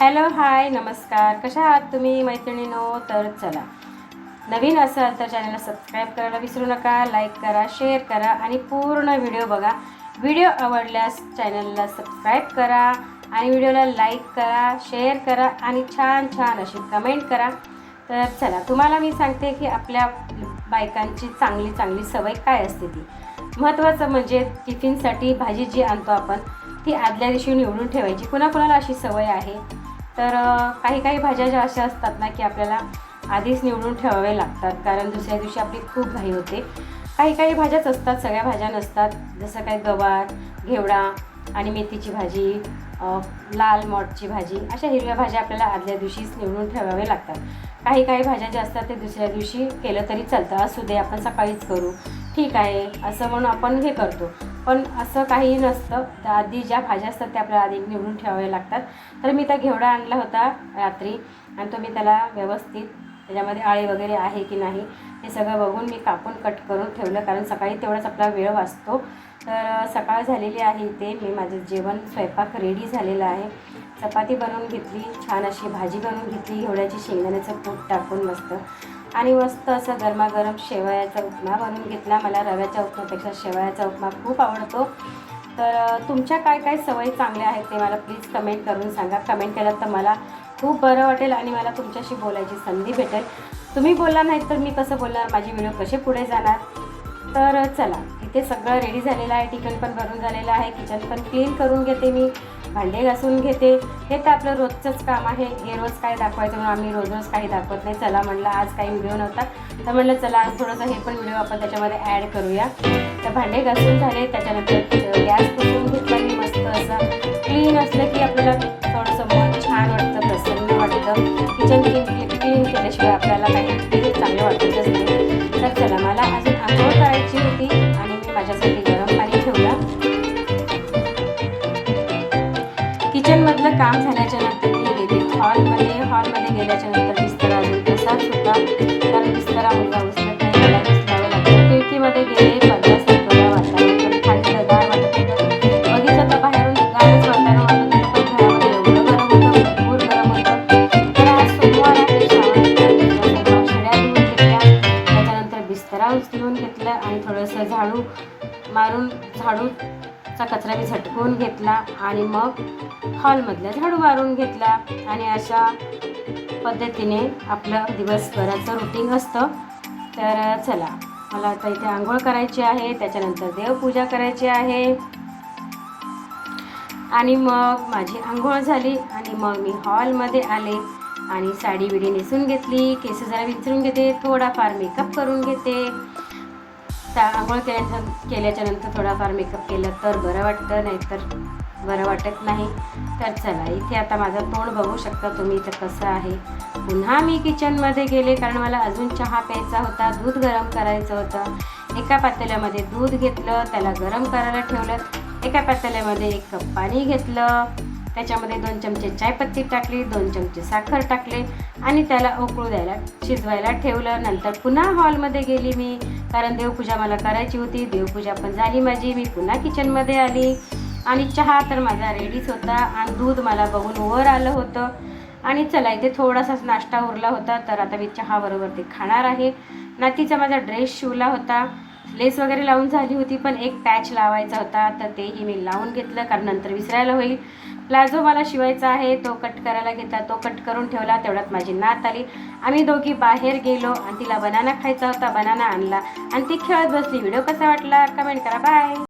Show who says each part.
Speaker 1: Hello hi नमस्कार. कशा आहात तुम्ही मैत्रिणीनो? तर चला. नवीन असाल तर चॅनलला सबस्क्राईब करायला विसरू नका लाईक करा शेअर करा आणि पूर्ण व्हिडिओ बघा. व्हिडिओ आवडल्यास चॅनलला सबस्क्राईब करा आणि व्हिडिओला लाईक करा शेअर करा आणि छान छान अशी कमेंट करा. तर चला तुम्हाला मी सांगते की आपल्या बायकांची चांगली चांगली सवय काय असते ती? महत्त्वाचं म्हणजे टिफिनसाठी भाजी जी आणतो आपण ती आदल्या दिवशी निवडून ठेवायची. कुणाकुणाला अशी सवय आहे? तर काही काही भाज्या ज्या अशा असतात ना की आपल्याला आधीच निवडून ठेवावे लागतात. कारण दुसऱ्या दिवशी आपली खूप घाई होते. काही काही भाज्याच असतात सगळ्या भाज्या नसतात. जसं काही गवार घेवडा आणि मेथीची भाजी लाल मॉटची भाजी अशा हिरव्या भाज्या आपल्याला आदल्या दिवशीच निवडून ठेवावे लागतात. काही काही भाज्या ज्या असतात ते दुसऱ्या दिवशी केलं तरी चालतं. असू दे आपण सकाळीच करू. ठीक आहे असं म्हणून आपण हे करतो. पण असं काही नसतं. त्या आधी ज्या भाज्या असतात त्या आपल्याला आधी निवडून ठेवाव्या लागतात. तर मी त्या घेवडा आणला होता रात्री आणि तो मी त्याला व्यवस्थित त्याच्यामध्ये आळे वगैरे आहे की नाही हे सगळं बघून मी कापून कट करून ठेवलं. कारण सकाळी तेवढाच आपला वेळ वाचतो. तर सकाळ झालेली आहे इथे. मी माझं जेवण स्वयंपाक रेडी झालेला आहे. चपाती बनवून घेतली छान अशी भाजी बनवून घेतली घेवड्याची शेंगदाण्याचं कूट टाकून मस्त. आणि मस्त असं गरमागरम शेवयाचा उपमा बनवून घेतला. मला रव्याच्या उपमापेक्षा शेवयाचा उपमा खूप आवडतो. तर तुमच्या काय काय सवयी चांगल्या आहेत ते मला प्लीज कमेंट करून सांगा. कमेंट केलं तर मला खूप बरं वाटेल आणि मला तुमच्याशी बोलायची संधी भेटेल. तुम्ही बोलला नाही तर मी कसं बोलणार? माझी व्हिडिओ कसे पुढे जाणार? तर चला. इथे सगळं रेडी झालेलं आहे. टिकन पण भरून झालेलं आहे. किचन पण क्लीन करून घेते मी. भांडे घासून घेते. हे तर आपलं रोजचंच काम आहे. हे रोज काय दाखवायचं म्हणून आम्ही रोज रोज काही दाखवत नाही. चला म्हणलं आज काही व्हिडिओ नव्हता. तर म्हणलं चला आज थोडंसं हे पण व्हिडिओ आपण त्याच्यामध्ये ॲड करूया. तर भांडे घासून झाले. त्याच्यानंतर गॅस पुसून घेतला मी मस्त असं. क्लीन असलं की आपल्याला थोडंसं मन छान वाटतं. प्रसन्न वाटतं. किचन क्लीन क्लीन केल्याशिवाय आपल्याला काही किचनमधलं काम झाल्याच्यानंतर मी गेले. हॉलमध्ये हॉलमध्ये गेल्याच्यानंतर बिस्तरा अजून तसाच होता कारण बिस्तरा मुलगा उचलत नाही त्याला उचलावं लागतं. खिडकीमध्ये गेले पन्नास रुपया वातावरण पण थंडगार वाटत होतं बघितलं तर बाहेरून वातावरण वाटत होतं पण घरामध्ये एवढं गरम होतं भरपूर गरम होतं. तर आज सोमवार आहे श्रावण धुवून घेतल्या. त्याच्यानंतर बिस्तरा उचलून घेतला आणि थोडंसं झाडू मारून झाडूचा कचरा मी झटकून घेतला आणि मग हॉलमधला झाडू मारून घेतला. आणि अशा पद्धतीने आपलं दिवसभराचं रुटीन असतं. तर चला मला आता इथे आंघोळ करायची आहे. त्याच्यानंतर देवपूजा करायची आहे. आणि मग माझी आंघोळ झाली आणि मग मी हॉलमध्ये आले आणि साडी बिडी नेसून घेतली. केस जरा विंचरून घेते थोडाफार मेकअप करून घेते. त्या आंघोळ केल्याच्या केल्याच्यानंतर थोडाफार मेकअप केलं तर बरं वाटतं नाहीतर बरं वाटत नाही. तर चला इथे आता माझं तोंड बघू शकता तुम्ही इथं कसं आहे. पुन्हा मी किचनमध्ये गेले कारण मला अजून चहा प्यायचा होता दूध गरम करायचं होतं. एका पातेल्यामध्ये दूध घेतलं त्याला गरम करायला ठेवलं. एका पातेल्यामध्ये एक कप पाणी घेतलं. त्याच्यामध्ये दोन चमचे चायपत्ती टाकली दोन चमचे साखर टाकले आणि त्याला उकळू द्यायला शिजवायला ठेवलं. नंतर पुन्हा हॉलमध्ये गेली मी कारण देवपूजा मला करायची होती. देवपूजा पण झाली माझी. मी पुन्हा किचनमध्ये आली आणि चहा तर माझा रेडीच होता आणि दूध मला बघून वर आलं होतं. आणि चला इथे थोडासाच नाश्ता उरला होता तर आता मी चहाबरोबर ते खाणार आहे. नातीचा माझा ड्रेस शिवला होता. लेस वगैरे लावून झाली होती पण एक पॅच लावायचा होता तर तेही मी लावून घेतलं कारण नंतर विसरायला होईल. प्लाझो मला शिवायचा आहे तो कट करायला घेतला तो कट करून ठेवला तेवढ्यात माझी नात आली. आम्ही दोघी बाहेर गेलो आणि तिला बनाना खायचा होता बनाना आणला आणि ती खेळत बसली. व्हिडिओ कसा वाटला? कमेंट करा. बाय